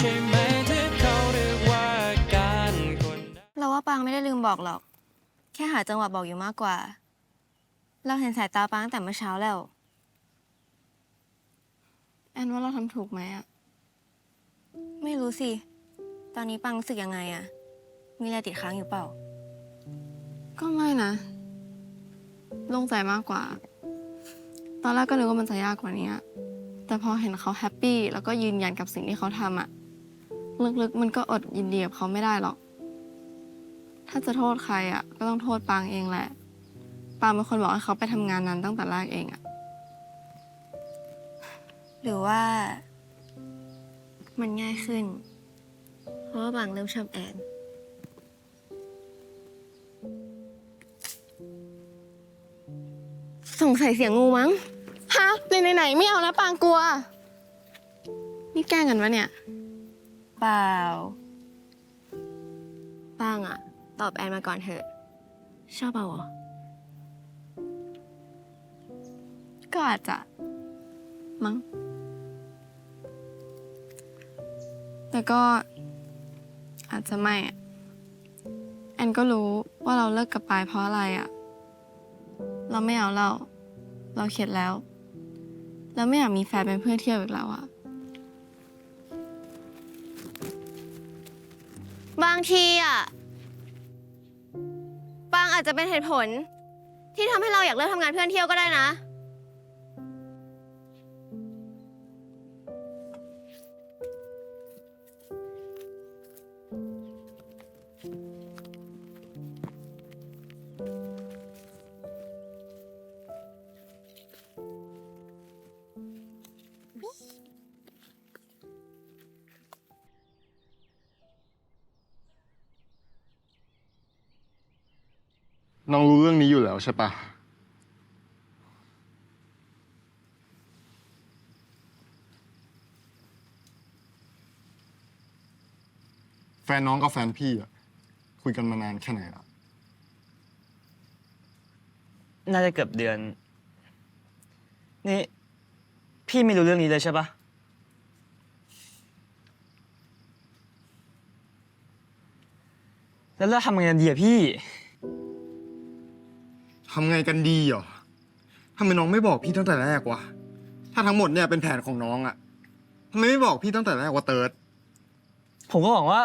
ใช่ไหมที่เขาเรียกว่าการคนเราว่าปางไม่ได้ลืมบอกหรอก แค่หาจังหวะบอกอยู่มากกว่า เราเห็นสายตาปางตั้งแต่เมื่อเช้าแล้ว แอนว่าเราทำถูกไหมอะไม่รู้สิ ตอนนี้ปังรู้สึกยังไงอะมีอะไรติดค้างอยู่เปล่า ก็ไม่นะโล่งใจมากกว่า ตอนแรกก็นึกว่ามันจะยากกว่านี้อะแต่พอเห็นเขาแฮปปี้แล้วก็ยืนยันกับสิ่งที่เขาทำอะ ลึกๆ มันก็อดยินดีกับเขาไม่ได้หรอก ถ้าจะโทษใครอะก็ต้องโทษปางเองแหละ ปางเป็นคนบอกให้เขาไปทำงานนั้นตั้งแต่แรกเองอะหรือว่า มันง่ายขึ้น เพราะว่าบางเริ่มชอบแอน สงสัยเสียงงูมั้ง ฮะไหนๆๆไม่เอาแล้วปางกลัว นี่แกล้งกันวะเนี่ย เปล่าปางอะตอบแอนมาก่อนเถอะ ชอบเปล่าเหรอก็อาจจะ มั้ง แต่ก็อาจจะไม่อะแอนก็รู้ว่าเราเลิกกับปายเพราะอะไรอะเราไม่เอาเรา เราเข็ดแล้วแล้วไม่อยากมีแฟนเป็นเพื่อนเที่ยวอีกแล้วอะ บางทีอะบางอาจจะเป็นเหตุผล ที่ทำให้เราอยากเลิกทำงานเพื่อนเที่ยวก็ได้นะ น้องรู้เรื่องนี้อยู่แล้วใช่ปะแฟนน้องกับแฟนพี่อะคุยกันมานานแค่ไหนละน่าจะเกือบเดือน นี่ พี่ไม่รู้เรื่องนี้เลยใช่ปะแล้วเราทำยังไงดีอะพี่ ทำไงกันดีเหรอทำไมน้องไม่บอกพี่ตั้งแต่แรกวะ ถ้าทั้งหมดเนี่ยเป็นแผนของน้องอะทำไมไม่บอกพี่ตั้งแต่แรกว่าเติร์ดผมก็หวังว่า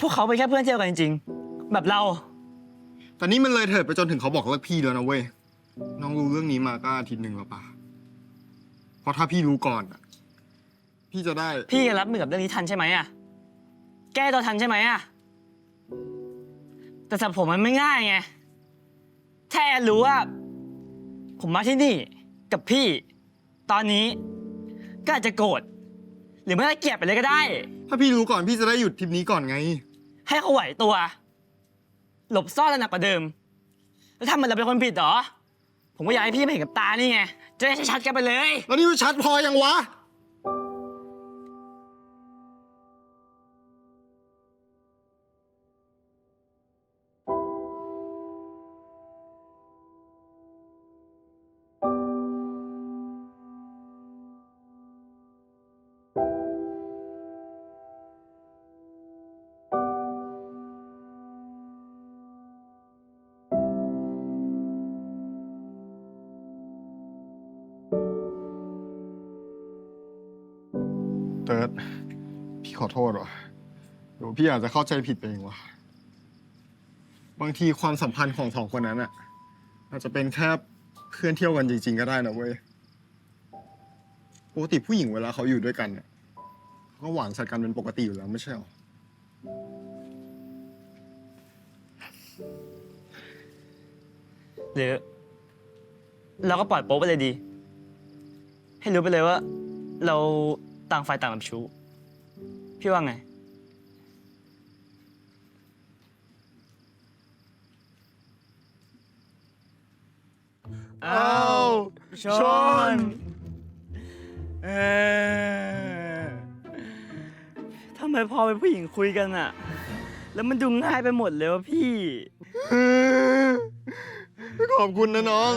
พวกเขาไปนแค่เพื่อนเที่ยวกันจริงๆ แบบเรา แต่นี่มันเลยเถิดไปจนถึงเขาบอกเลิกพี่แล้วนะเว้ย น้องรู้เรื่องนี้มาก็อาทิตย์หนึ่งแล้วปะเพราะถ้าพี่รู้ก่อนอะพี่จะได้ พี่ยังรับมือกับเรื่องนี้ทันใช่ไหมอะแก้ตัวทันใช่ไหมอะแต่สำหรับผมมันไม่ง่ายไงแค่รู้ว่า ผมมาที่นี่กับพี่ ตอนนี้ก็อาจจะโกรธหรือไม่ก็เกลียดไปเลยก็ได้ ถ้าพี่รู้ก่อนพี่จะได้หยุดทริปนี้ก่อนไง ให้เขาไหวตัว หลบซ่อนระหนักกว่าเดิม แล้วทำเหมันเราเป็นคนผิดเหรอ ผมก็อยากให้พี่มาเห็นกับตานี่ไง จะได้ชัดๆกันไปเลย แล้วนี่มันชัดพอยังวะ เติร์ดพี่ขอโทษว่ะเดี๋ยวพี่อาจจะเข้าใจผิดไปเองว่ะบางทีความสัมพันธ์ของสองคนนั้นอะอาจจะเป็นแค่เพื่อนเที่ยวกันจริง ๆ ก็ได้นะเว้ยปกติผู้หญิงเวลาเขาอยู่ด้วยกันเนี่ยเขาก็หวานใส่กันเป็นปกติอยู่แล้วไม่ใช่หรอหรือเราก็ปล่อยโป๊ะไปเลยดี ให้รู้ไปเลยว่า เรา ต่างฝ่ายต่างแบบชู้ พี่ว่าไง อ้าวชชน เออทำไมพอเป็นผู้หญิงคุยกันอะแล้วมันดูง่ายไปหมดเลยวะพี่ ขอบคุณนะน้อง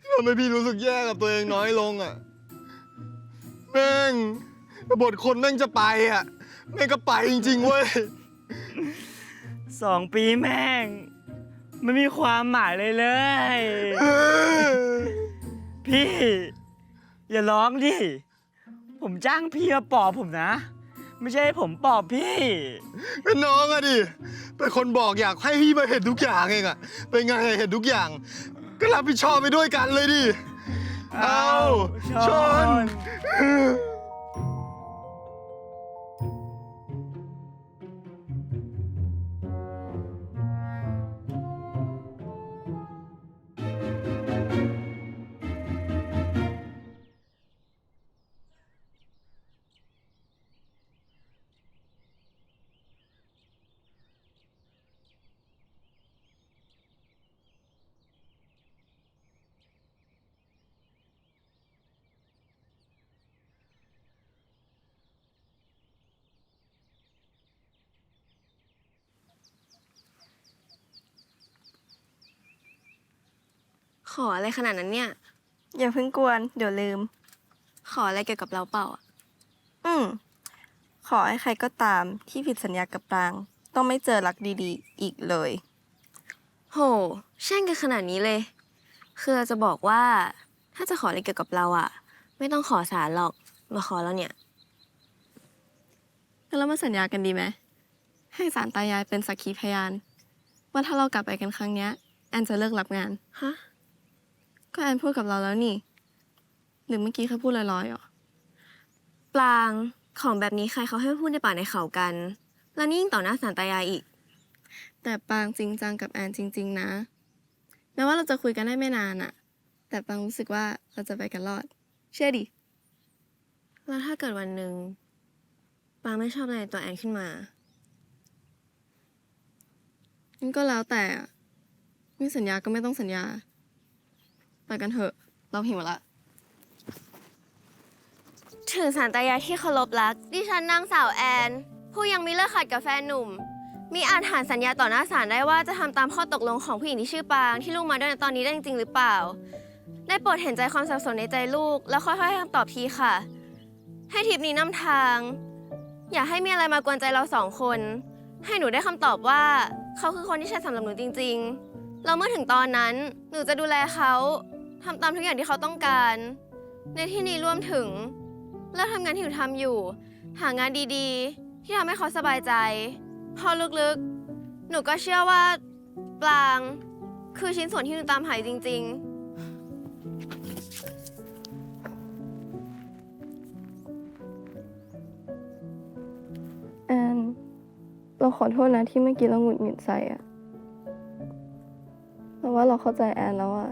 ที่ทำให้พี่รู้สึกแย่กับตัวเองน้อยลงอะ แม่ง บทคนแม่งจะไปอะแม่งก็ไปจริงๆเว้ย สองปีแม่ง ไม่มีความหมายเลยเลย พี่ อย่าร้องดิ ผมจ้างพี่มาปอบผมนะ ไม่ใช่ให้ผมปอบพี่เป็นน้องอะดิ เป็นคนบอกอยากให้พี่มาเห็นทุกอย่างเองอะเป็นไงเห็นทุกอย่าง ก็รับผิดชอบไปด้วยกันเลยดิ เอาชชน ขออะไรขนาดนั้นเนี่ย อย่าเพิ่งกวน เดี๋ยวลืม ขออะไรเกี่ยวกับเราเปล่าอะอืม ขอให้ใครก็ตามที่ผิดสัญญากับปราง ต้องไม่เจอรักดีๆ อีกเลย โหแช่งกันขนาดนี้เลยคือเราจะบอกว่า ถ้าจะขออะไรเกี่ยวกับเราอะ ไม่ต้องขอสารหรอกมาขอแล้วเนี่ยงั้นเรามาสัญญากันดีไหมให้สารตายายเป็นสักขีพยาน ว่าถ้าเรากลับไปกันครั้งเนี้ยแอนจะเลิกรับงาน ฮะ ก็แอนพูดกับเราแล้วนี่ หรือเมื่อกี้แค่พูดลอยๆเหรอ ปลางของแบบนี้ใครเขาให้พูดในป่าในเขากัน แล้วนี่ยิ่งต่อหน้าสารตายายอีก แต่ปางจริงจังกับแอนจริง ๆ นะแม้ว่าเราจะคุยกันได้ไม่นานอะแต่ปางรู้สึกว่าเราจะไปกันรอด เชื่อดิ แล้วถ้าเกิดวันหนึ่งปางไม่ชอบอะไรในตัวแอนขึ้นมางั้นก็แล้วแต่อะไม่สัญญาก็ไม่ต้องสัญญาไป กันเถอะ เราหิวละ ถึงสารตายายที่เคารพรัก ดิฉันนางสาวแอน ผู้ยังมีเลิกขัดกับแฟนหนุ่ม มีอาจหารสัญญาต่อหน้าศาลได้ว่าจะทำตามข้อตกลงของผู้หญิงที่ชื่อปาง ที่ลูกมาด้วยในตอนนี้ได้จริง ๆ หรือเปล่า ได้โปรดเห็นใจความสับสนในใจลูก แล้วค่อยๆให้คำตอบทีค่ะ ให้ทิปนี้นำทาง อย่าให้มีอะไรมากวนใจเราสองคน ให้หนูได้คำตอบว่าเขาคือคนที่ใช่สำหรับหนูจริง ๆ แล้วเมื่อถึงตอนนั้น หนูจะดูแลเขา ทำตามทุกอย่างที่เขาต้องการ ในที่นี้รวมถึงเลิกทำงานที่หนูทำอยู่ หางานดีๆ ที่ทำให้เขาสบายใจ พอลึกๆ หนูก็เชื่อว่า ปลาง คือชิ้นส่วนที่หนูตามหายจริง ๆแอนเราขอโทษนะที่เมื่อกี้เราหงุดหงิดใส่อะแต่ว่าเราเข้าใจแอนแล้วอะ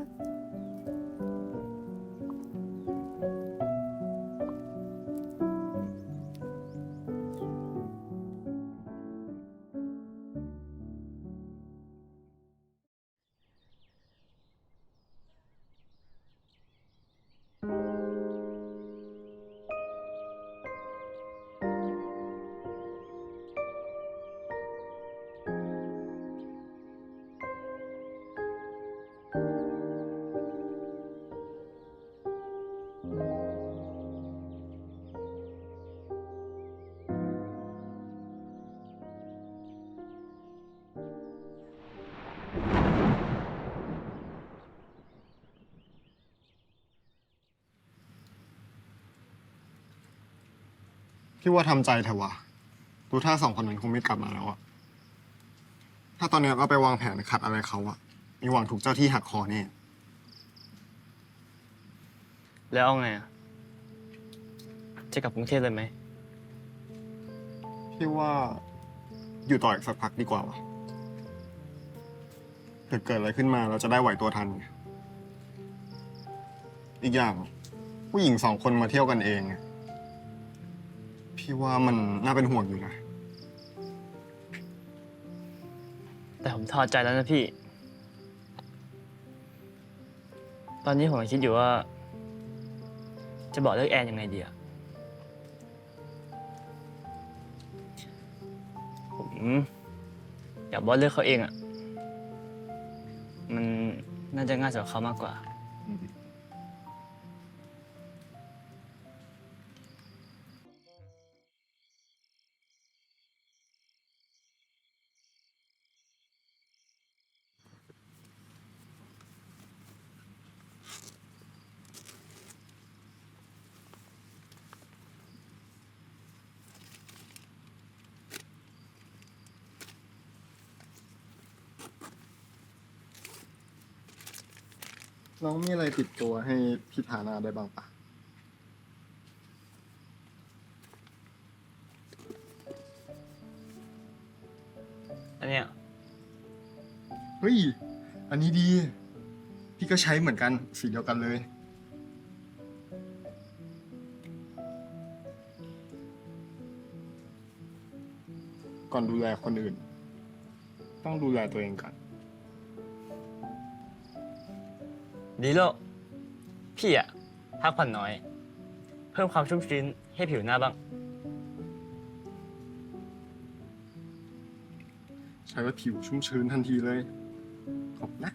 พี่ว่าทำใจเถอะวะดูถ้าสองคนนั้นคงไม่กลับมาแล้วอะถ้าตอนนี้เราไปวางแผนขัดอะไรเขาอะมีหวังถูกเจ้าที่หักคอแน่ แล้วเอาไงอะจะกลับกรุงเทพเลยไหม พี่ว่าอยู่ต่ออีกสักพักดีกว่าวะเกิดเกิดอะไรขึ้นมาเราจะได้ไหวตัวทันไงอีกอย่าง ผู้หญิงสองคนมาเที่ยวกันเองอะ พี่ว่ามันน่าเป็นห่วงอยู่นะ แต่ผมทอใจแล้วนะพี่ ตอนนี้ผมคิดอยู่ว่า จะบอกเลิกแอนยังไงดีอะผมอยากบอกเลิกเขาเองอะ มันน่าจะง่ายสำหรับเขามากกว่า น้องมีอะไรติดตัวให้พี่ทาหนาได้บ้างปะอันเนี้ยเฮ้ย อันนี้ดี พี่ก็ใช้เหมือนกันสีเดียวกันเลย ก่อนดูแลคนอื่น ต้องดูแลตัวเองก่อน ดีโลพี่อะพักผ่อนน้อย เพิ่มความชุ่มชื้นให้ผิวหน้าบ้าง ใช้ว่าผิวชุ่มชื้นทันทีเลย ขอบนะ